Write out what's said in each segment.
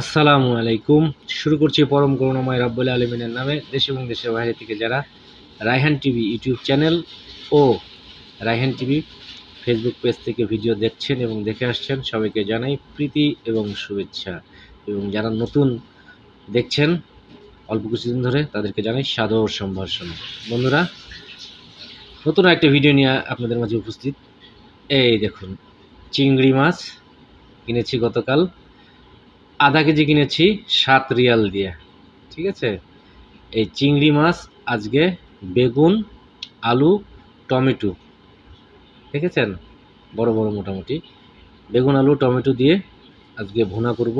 আসসালামু আলাইকুম। শুরু করছি পরম করুণাময় রাব্বুল আলমিনের নামে দেশ এবং দেশের বাইরে থেকে যারা রায়হান টিভি ইউটিউব চ্যানেল ও রায়হান টিভি ফেসবুক পেজ থেকে ভিডিও দেখছেন এবং দেখে আসছেন, সবাইকে জানাই প্রীতি এবং শুভেচ্ছা। এবং যারা নতুন দেখছেন, অল্প কিছুদিন ধরে তাদেরকে জানাই সাদর সম্ভাষণ। বন্ধুরা, নতুন একটা ভিডিও নিয়ে আপনাদের মাঝে উপস্থিত। এই দেখুন, চিংড়ি মাছ কিনেছি গতকাল। আধা কেজি কিনেছি সাত রিয়াল দিয়ে, ঠিক আছে? এই চিংড়ি মাছ, আজকে বেগুন, আলু, টমেটো দেখেছেন বড় বড় মোটামুটি। বেগুন, আলু, টমেটো দিয়ে আজকে ভুনা করব।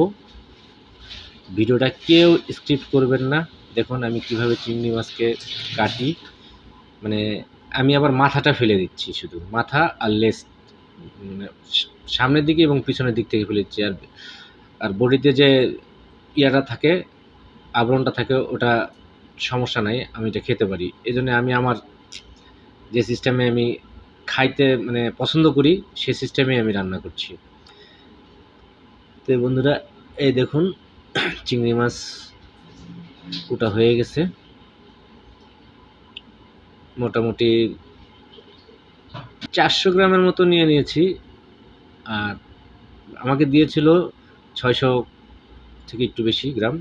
ভিডিওটা কেউ স্ক্রিপ্ট করবেন না। দেখুন আমি কীভাবে চিংড়ি মাছকে কাটি। মানে আমি আবার মাথাটা ফেলে দিচ্ছি শুধু। মাথা আর লেস মানে সামনের দিকে এবং পিছনের দিক থেকে ফেলে দিচ্ছি। আর আর বডিতে যে ইয়াটা থাকে, আবরণটা থাকে, ওটা সমস্যা নাই, আমি এটা খেতে পারি। এই আমি আমার যে সিস্টেমে আমি খাইতে মানে পছন্দ করি সেই সিস্টেমে আমি রান্না করছি। তো বন্ধুরা, এই দেখুন, চিংড়ি মাছ কুটা হয়ে গেছে। মোটামুটি চারশো গ্রামের মতো নিয়ে নিয়েছি। আর আমাকে দিয়েছিল ছয়শো থেকে একটু বেশি গ্রাম।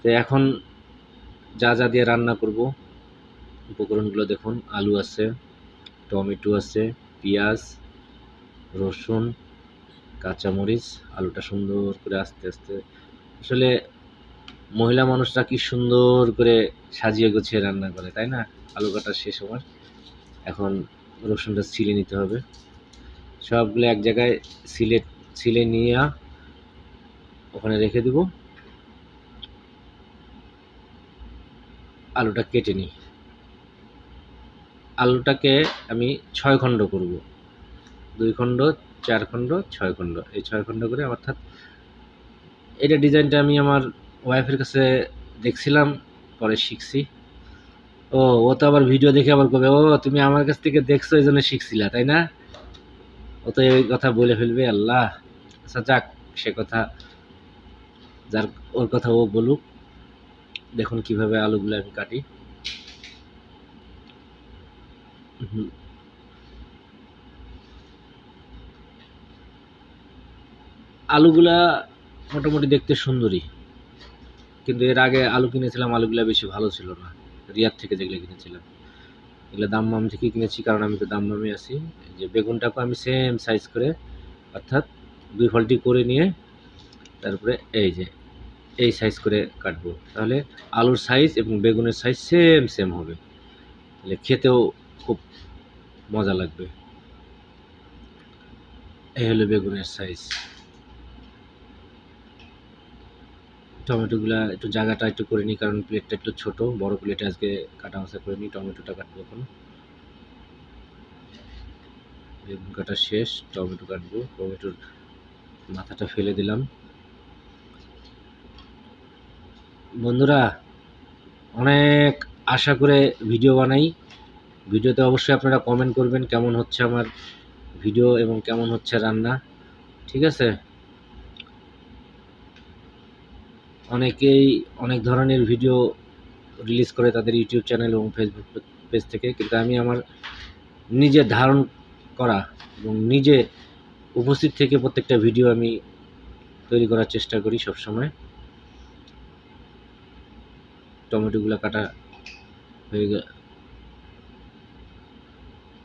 তো এখন যা যা দিয়ে রান্না করব, উপকরণগুলো দেখুন, আলু আছে, টমেটো আছে, পেঁয়াজ, রসুন, কাঁচামরিচ, আলুটা সুন্দর করে আস্তে আস্তে। আসলে মহিলা মানুষরা কি সুন্দর করে সাজিয়ে গুছিয়ে রান্না করে, তাই না? আলু কাটা শেষ আমার এখন রসুনটা ছিলে নিতে হবে। সবগুলো এক জায়গায় সিলে ছিলে নিয়ে ওখানে রেখে দেব। আলুটা কেটে নিই। আলুটাকে আমি ছয় খণ্ড করব। দুই খণ্ড, চার খণ্ড, ছয় খণ্ড। এই ছয় খণ্ড করে অর্থাৎ এটা ডিজাইনটা আমি আমার ওয়াইফের কাছে দেখছিলাম, পরে শিখছি। ও ও তো আবার ভিডিও দেখে আবার কবে, ও, তুমি আমার কাছ থেকে দেখছ, এই জন্য শিখছিলা, তাই না? ও তো এই কথা বলে ফেলবে, আল্লাহ। আচ্ছা যাক, সে কথা যার ওর কথা ও বলুক, দেখুন কীভাবে আলুগুলো আমি কাটি। আলুগুলা মোটামুটি দেখতে সুন্দরী, কিন্তু এর আগে আলু কিনেছিলাম, আলুগুলা বেশি ভালো ছিল না। রিয়াদ থেকে যেগুলো কিনেছিলাম। এগুলো দাম মাম থেকে কিনেছি, কারণ আমি তো দাম মামে আছি। যে বেগুনটাকে আমি সেম সাইজ করে, অর্থাৎ দুই ফলটি করে নিয়ে, তারপরে এই যে এই সাইজ করে কাটবো। তাহলে আলুর সাইজ এবং বেগুনের সাইজ সেম সেম হবে। তাহলে খেতেও খুব মজা লাগবে। এই হলো বেগুনের সাইজ টমেটোগুলা একটু জায়গাটা একটু করে নিই, কারণ প্লেটটা একটু ছোট। বড় প্লেটে আজকে কাটা মশা করে নিই টমেটোটা কাটবো এখন। বেগুন কাটা শেষ, টমেটো কাটবো। টমেটোর মাথাটা ফেলে দিলাম। বন্ধুরা, অনেক আশা করে ভিডিও বানাই। ভিডিওতে অবশ্যই আপনারা কমেন্ট করবেন কেমন হচ্ছে আমার ভিডিও এবং কেমন হচ্ছে রান্না, ঠিক আছে? অনেকেই অনেক ধরনের ভিডিও রিলিজ করে তাদের ইউটিউব চ্যানেল এবং ফেসবুক পেজ থেকে, কিন্তু আমি আমার নিজে ধারণ করা এবং নিজে উপস্থিত থেকে প্রত্যেকটা ভিডিও আমি তৈরি করার চেষ্টা করি সবসময়। টমেটোগুলো কাটা হয়ে গে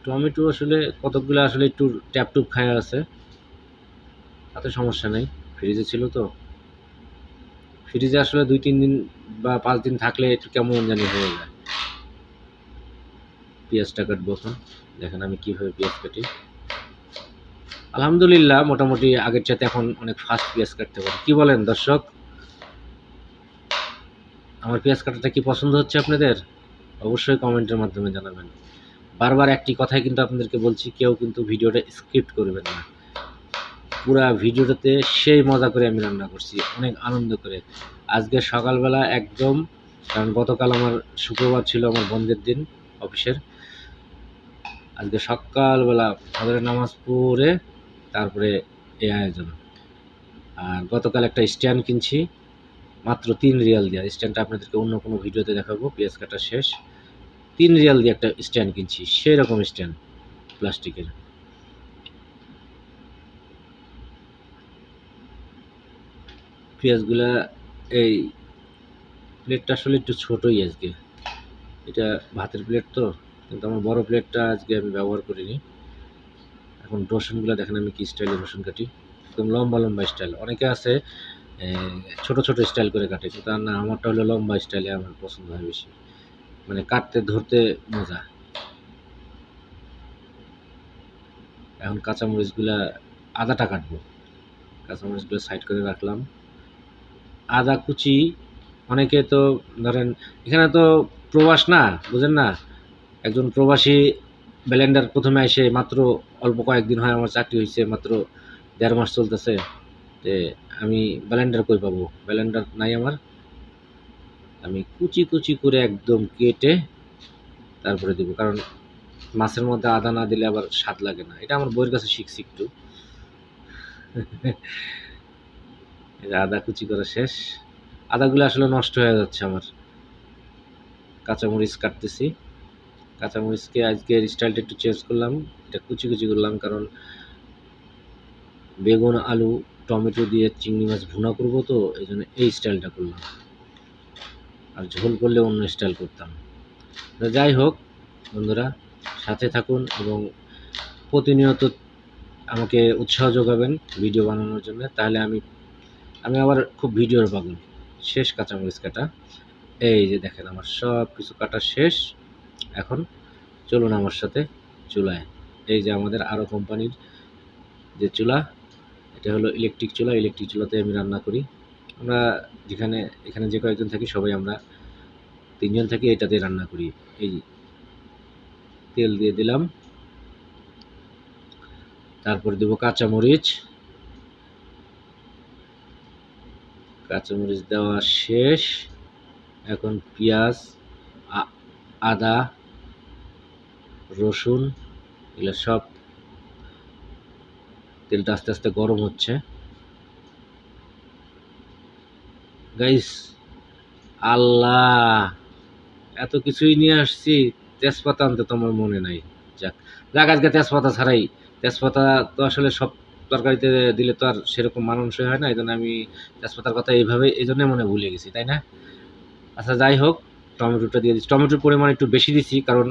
টমেটো আসলে কতকগুলো আসলে একটু ট্যাপ টুপ খায়া আছে। তাতে সমস্যা নেই। ফ্রিজে ছিল তো। ফ্রিজে আসলে দুই তিন দিন বা পাঁচ দিন থাকলে একটু কেমন জানি হয়ে যায়। পেঁয়াজটা কাটবো এখন। দেখেন আমি কীভাবে পেঁয়াজ কাটি। আলহামদুলিল্লাহ, মোটামুটি আগের চাইতে এখন অনেক ফাস্ট পেঁয়াজ কাটতে পারি। কি বলেন দর্শক? আমার পেঁয়াজ কাটাটা কি পছন্দ হচ্ছে আপনাদের? অবশ্যই কমেন্টের মাধ্যমে জানাবেন। বারবার একটি কথাই কিন্তু আপনাদেরকে বলছি, কেউ কিন্তু ভিডিওটা স্ক্রিপ্ট করবেন না। পুরা ভিডিওটাতে সেই মজা করে আমি রান্না করছি, অনেক আনন্দ করে। আজকে সকালবেলা একদম, কারণ গতকাল আমার শুক্রবার ছিল আমার বন্ধের দিন অফিসের। আজকে সকালবেলা ফজরের নামাজ পড়ে তারপরে এই আয়োজন। আর গতকাল একটা স্ট্যান্ড কিনছি মাত্র তিন রিয়াল দিয়ে। স্ট্যান্ডটা আপনাদেরকে অন্য কোনো ভিডিওতে দেখাবো। পেঁয়াজ কাটা শেষ। তিন রিয়াল দিয়ে একটা স্ট্যান্ড কিনছি। সেই রকম স্ট্যান্ড প্লাস্টিকের। পেঁয়াজগুলা এই প্লেটটা আসলে একটু ছোটোই আজকে। এটা ভাতের প্লেট তো, কিন্তু আমার বড় প্লেটটা আজকে আমি ব্যবহার করিনি। এখন রসুনগুলো দেখেন আমি কী স্টাইলে রসুন কাটি। একদম লম্বা লম্বা স্টাইল। অনেকে আছে ছোট ছোট স্টাইল করে কাটে কিন্তু আর না, আমারটা হলো লম্বা স্টাইলে আমার পছন্দ হয় বেশি। মানে কাটতে, ধরতে মজা। এখন কাঁচামরিচগুলা আদাটা কাটবো। কাঁচামরিচগুলো সাইড করে রাখলাম। আদা, কুচি, অনেকে তো ধরেন, এখানে তো প্রবাস না, বুঝেন না? একজন প্রবাসী ব্যালেন্ডার প্রথমে এসে মাত্র অল্প কয়েকদিন হয়, আমার চাকরি হয়েছে মাত্র দেড় মাস চলতেছে। যে আমি ব্যালেন্ডার কই পাবো? ব্যালেন্ডার নাই আমার। আমি কুচি কুচি করে একদম কেটে তারপরে দেবো। কারণ মাছের মধ্যে আদা না দিলে আবার স্বাদ লাগে না। এটা আমার বইয়ের কাছে শিখছি একটু। আদা কুচি করা শেষ। আদাগুলো আসলে নষ্ট হয়ে যাচ্ছে আমার। কাঁচামরিচ কাটতেছি। কাঁচামরিচকে আজকের স্টাইলটা একটু চেঞ্জ করলাম। এটা কুচি কুচি করলাম কারণ বেগুন, আলু টমেটো দিয়ে চিংড়ি মাছ ভুনা করব তো, এই জন্য এই স্টাইলটা করলাম। আর ঝোল করলে অন্য স্টাইল করতাম। তো যাই হোক, বন্ধুরা, সাথে থাকুন এবং প্রতিনিয়ত আমাকে উৎসাহ যোগাবেন ভিডিও বানানোর জন্য। তাহলে আমি আমি আবার খুব ভিডিওর পাগল। শেষ কাঁচামরিচ কাটা। এই যে দেখেন, আমার সব কিছু কাটা শেষ। এখন চলুন আমার সাথে চুলায়। এই যে আমাদের আরও কোম্পানির যে চুলা এটা হলো ইলেকট্রিক চুলা ইলেকট্রিক চুলাতে আমি রান্না করি। আমরা যেখানে, এখানে যে কয়েকজন থাকি, সবাই আমরা তিনজন থাকি এটাতে রান্না করি। এই তেল দিয়ে দিলাম। তারপর দেব কাঁচামরিচ। কাঁচামরিচ দেওয়া শেষ। এখন পেঁয়াজ আদা, রসুন, এগুলো সব তেলটা আস্তে আস্তে গরম হচ্ছে। গাইস, আল্লাহ, এত কিছুই নিয়ে আসছি, তেজপাতা আনতে তো আমার মনে নাই। যাক যাক, আজকে তেজপাতা ছাড়াই। তেজপাতা তো আসলে সব তরকারিতে দিলে তো আর সেরকম মানানসই হয় না এই জন্য আমি তেজপাতার কথা এইভাবে এই জন্যই মনে ভুলে গেছি, তাই না? আচ্ছা যাই হোক, টমেটোটা দিয়ে দিচ্ছি। টমেটোর পরিমাণ একটু বেশি দিচ্ছি, কারণ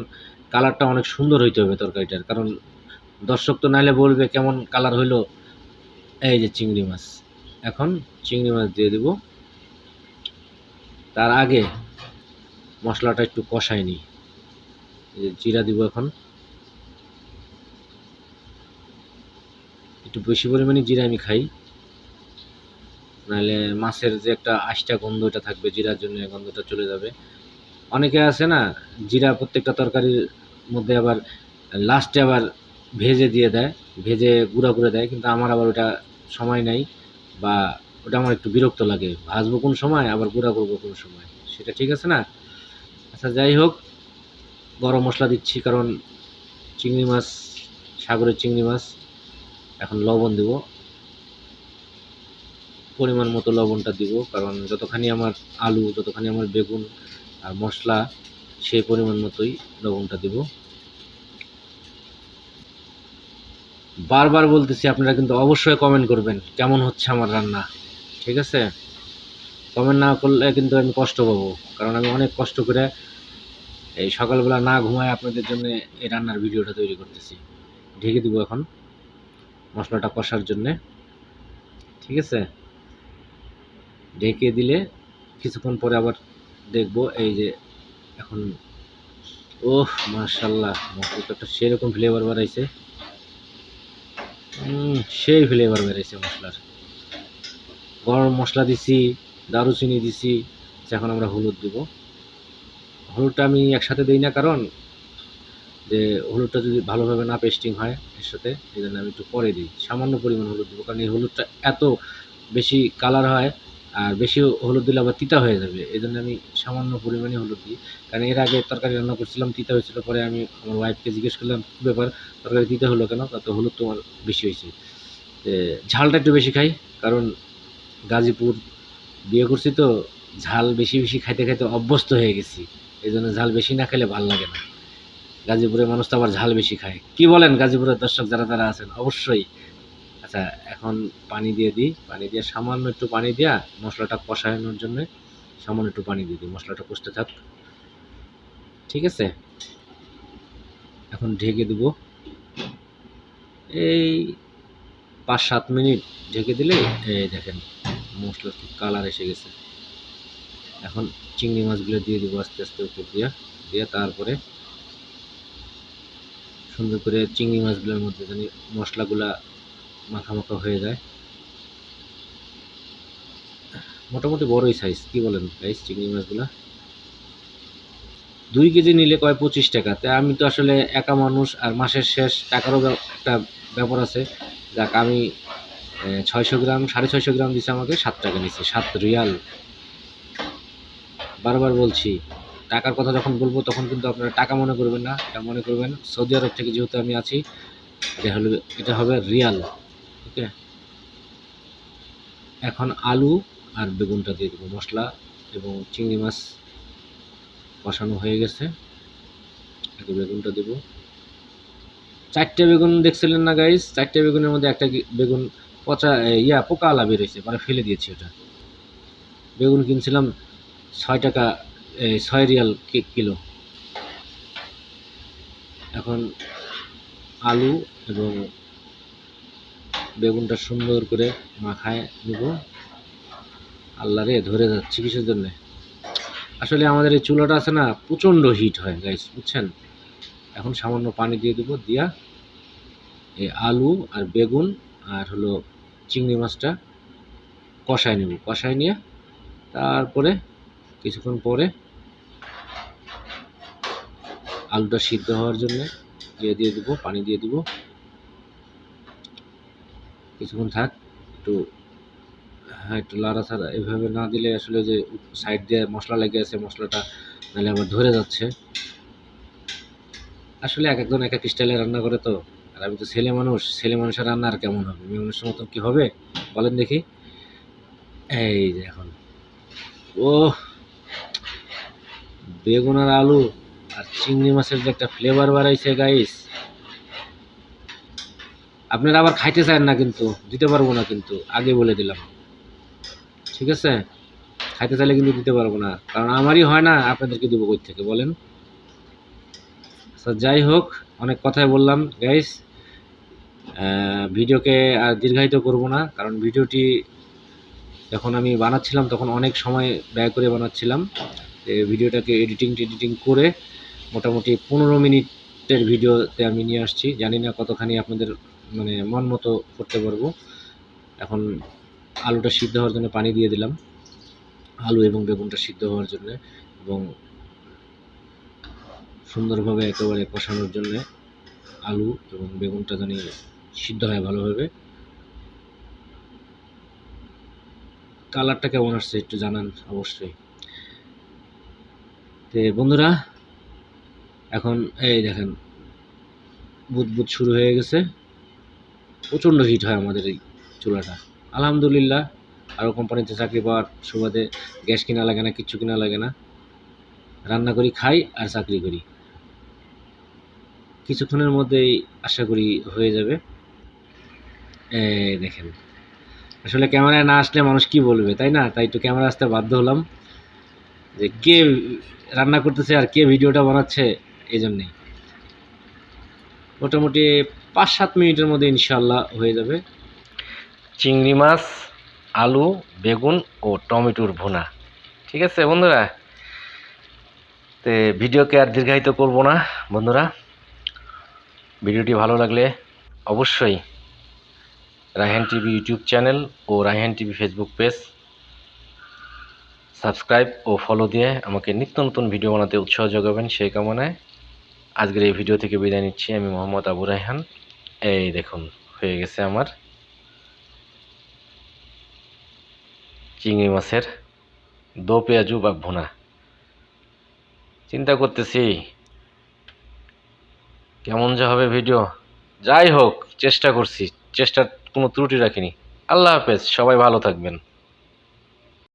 কালারটা অনেক সুন্দর হইতে হবে তরকারিটার, কারণ দর্শক তো নাহলে বলবে কেমন কালার হইল এই যে চিংড়ি মাছ। এখন চিংড়ি মাছ দিয়ে দেব। তার আগে মশলাটা একটু কষাই নিই। জিরা দিব এখন। একটু বেশি পরিমাণে জিরা আমি খাই। নাহলে মাছের যে একটা আশটা গন্ধ এটা থাকবে, জিরার জন্য গন্ধটা চলে যাবে। অনেকে আছে না, জিরা প্রত্যেকটা তরকারির মধ্যে আবার লাস্টে আবার ভেজে দিয়ে দেয়, ভেজে গুঁড়া করে দেয়, কিন্তু আমার আবার ওটা সময় নাই বা ওটা আমার একটু বিরক্ত লাগে। ভাজবো কোন সময়, আবার গুঁড়া করব কোন সময়? সেটা ঠিক আছে না? আচ্ছা যাই হোক, গরম মশলা দিচ্ছি, কারণ চিংড়ি মাছ, সাগরের চিংড়ি মাছ, এখন লবণ দেব। পরিমাণ মতো লবণটা দিব, কারণ যতখানি আমার আলু, যতখানি আমার বেগুন আর মশলা, সেই পরিমাণ মতোই লবণটা দেব। বারবার বলতেছি, আপনারা কিন্তু অবশ্যই কমেন্ট করবেন, কেমন হচ্ছে আমার রান্না, ঠিক আছে? কমেন্ট না করলে কিন্তু আমি কষ্ট পাবো, কারণ আমি অনেক কষ্ট করে এই সকালবেলা না ঘুমায় আপনাদের জন্য এই রান্নার ভিডিওটা তৈরি করতেছি। ঢেকে দিব এখন মশলাটা কষার জন্যে, ঠিক আছে? ঢেকে দিলে কিছুক্ষণ পরে আবার দেখব এই যে এখন, ওহ মার্শাল্লাহ একটা সেরকম ফ্লেভার বাড়াইছে সেই ফ্লেভার বেড়েছে মশলার। গরম মশলা দিছি, দারুচিনি দিছি এখন আমরা হলুদ দেবো। হলুদটা আমি একসাথে দিই না কারণ যে হলুদটা যদি ভালোভাবে না পেস্টিং হয় এর সাথে, এই জন্য আমি একটু পরে দিই। সামান্য পরিমাণ হলুদ দেবো, কারণ এই হলুদটা এত বেশি কালার হয় আর বেশি হলুদ দিলে আবার তিতা হয়ে যাবে। এই জন্য আমি সামান্য পরিমাণে হলুদ দিই। কারণ এর আগে তরকারি রান্না করছিলাম, তিতা হয়েছিল। পরে আমি আমার ওয়াইফকে জিজ্ঞেস করলাম, কী ব্যাপার? তরকারি তিতা হলো কেন? তো হলুদ তোমার বেশি হয়েছে। ঝালটা একটু বেশি খাই, কারণ গাজীপুর বিয়ে করছি তো, ঝাল বেশি বেশি খাইতে খাইতে অভ্যস্ত হয়ে গেছি। এই জন্য ঝাল বেশি না খেলে ভালো লাগে না। গাজীপুরের মানুষ তো আবার ঝাল বেশি খায়। কি বলেন গাজীপুরের দর্শক যারা যারা আছেন? অবশ্যই। আচ্ছা এখন পানি দিয়ে দিই। পানি দিয়ে সামান্য একটু পানি দেওয়া মশলাটা কষানোর জন্য সামান্য একটু পানি দিয়ে দিই। মশলাটা কষতে থাক। ঠিক আছে? এখন ঢেকে দেব। এই পাঁচ সাত মিনিট ঢেকে দিলে এই দেখেন মশলার কালার এসে গেছে। এখন চিংড়ি মাছগুলো দিয়ে দিব আস্তে আস্তে উপর দিয়ে। দিয়ে তারপরে সুন্দর করে চিংড়ি মাছগুলোর মধ্যে জানি মশলাগুলা মাখা মাখা হয়ে যায়। মোটামুটি বড়ই সাইজ কি বলেন সাইজ চিংড়ি মাছগুলা? দুই কেজি নিলে কয় পঁচিশ টাকা? তাই আমি তো আসলে একা মানুষ আর মাসের শেষ টাকারও একটা ব্যাপার আছে। যাক, আমি ছয়শো গ্রাম, সাড়ে ছয়শো গ্রাম দিছে আমাকে, সাত টাকা নিচ্ছে সাত রিয়াল। বারবার বলছি, টাকার কথা যখন বলব তখন কিন্তু আপনারা টাকা মনে করবেন না, এটা মনে করবেন সৌদি আরব থেকে যেহেতু আমি আছি, এটা হলো, এটা হবে রিয়াল। ওকে। এখন আলু আর বেগুনটা দিয়ে দেবো। মশলা এবং চিংড়ি মাছ কষানো হয়ে গেছে। বেগুনটা দেব। চারটে বেগুন দেখছিলেন না গাইস চারটে বেগুনের মধ্যে একটা বেগুন পচা ইয়া, পোকা আলা বেরোয়েছে পরে ফেলে দিয়েছি ওটা। বেগুন কিনছিলাম ছয় টাকা ছয় রিয়াল কিলো। এখন আলু এবং বেগুনটা সুন্দর করে মাখায় নেব। আল্লাহ রে ধরে যাচ্ছে কিসের জন্যে? আসলে আমাদের এই চুলাটা আছে না, প্রচণ্ড হিট হয় গাইস বুঝছেন? এখন সামান্য পানি দিয়ে দেবো, দিয়া এই আলু আর বেগুন আর হলো চিংড়ি মাছটা কষায় নেব। কষায় নিয়ে তারপরে কিছুক্ষণ পরে আলুটা সিদ্ধ হওয়ার জন্য দিয়ে দিয়ে দেবো, পানি দিয়ে দেবো। কিছুক্ষণ থাক, একটু হ্যাঁ একটু লাড়াছাড়া এভাবে না দিলে আসলে যে সাইড দিয়ে মশলা লেগে আছে, মশলাটা নাহলে আবার ধরে যাচ্ছে। আসলে এক একজন এক এক স্টাইলে রান্না করে তো। আর আমি তো ছেলে মানুষ, ছেলে মানুষের রান্না আর কেমন হবে? মেয়ে মানুষের মতন কী হবে? বলেন দেখি। এই যে এখন। ও বেগুন আর আলু আর চিংড়ি মাছের যে একটা ফ্লেভার বাড়াইছে গাইস আপনারা আবার খাইতে চান না কিন্তু, দিতে পারব না কিন্তু, আগে বলে দিলাম। ঠিক আছে? খাইতে চাইলে কিন্তু দিতে পারব না। কারণ আমারই হয় না, আপনাদেরকে দেবো কই থেকে, বলেন? আচ্ছা যাই হোক, অনেক কথাই বললাম গাইস ভিডিওকে আর দীর্ঘায়িত করব না, কারণ ভিডিওটি যখন আমি বানাচ্ছিলাম, তখন অনেক সময় ব্যয় করে বানাচ্ছিলাম। ভিডিওটাকে এডিটিং টেডিটিং করে মোটামুটি পনেরো মিনিটের ভিডিওতে আমি নিয়ে আসছি। জানি না কতখানি আপনাদের মানে মন মতো করতে পারব। এখন আলুটা সিদ্ধ হওয়ার জন্য পানি দিয়ে দিলাম। আলু এবং বেগুনটা সিদ্ধ হওয়ার জন্য এবং সুন্দরভাবে একেবারে কষানোর জন্য আলু এবং বেগুনটা জানি সিদ্ধ হয় ভালোভাবে। কালারটা কেমন আসছে একটু জানান অবশ্যই। তো বন্ধুরা, এখন এই দেখেন, বুদবুদ শুরু হয়ে গেছে। প্রচণ্ড হিট হয় আমাদের এই চুলাটা। আলহামদুলিল্লাহ আরও কোম্পানিতে চাকরি পাওয়ার সুবাদে গ্যাস কিনা লাগে না, কিচ্ছু কিনা লাগে না। রান্না করি, খাই আর চাকরি করি। কিছুক্ষণের মধ্যেই আশা করি হয়ে যাবে। দেখেন। আসলে ক্যামেরায় না আসলে মানুষ কি বলবে, তাই না? তাই একটু ক্যামেরা আসতে বাধ্য হলাম যে কে রান্না করতেছে আর কে ভিডিওটা বানাচ্ছে এই জন্যেই মোটামুটি পাঁচ সাত মিনিটের মধ্যে ইনশাল্লাহ হয়ে যাবে। চিংড়ি মাছ, আলু, বেগুন ও টমেটোর ভুনা। ঠিক আছে বন্ধুরা? তো ভিডিওকে আর দীর্ঘায়িত করব না, বন্ধুরা। ভিডিওটি ভালো লাগলে অবশ্যই রায়হান টিভি ইউটিউব চ্যানেল ও Raihan TV Facebook page subscribe ও ফলো দিয়ে আমাকে নিত্য নতুন ভিডিও বানাতে উৎসাহ যোগাবেন সেই কামনায়। আজকের এই ভিডিও থেকে বিদায় নিচ্ছি। আমি মোহাম্মদ আবু রায়হান। এই দেখুন, হয়ে গেছে আমার চিংড়ি মাছের দো পেঁয়াজু বা ভুনা। চিন্তা করতেছি, কেমন যে হবে ভিডিও যাই হোক, চেষ্টা করছি। চেষ্টার কোনো ত্রুটি রাখিনি। আল্লাহ হাফেজ, সবাই ভালো থাকবেন।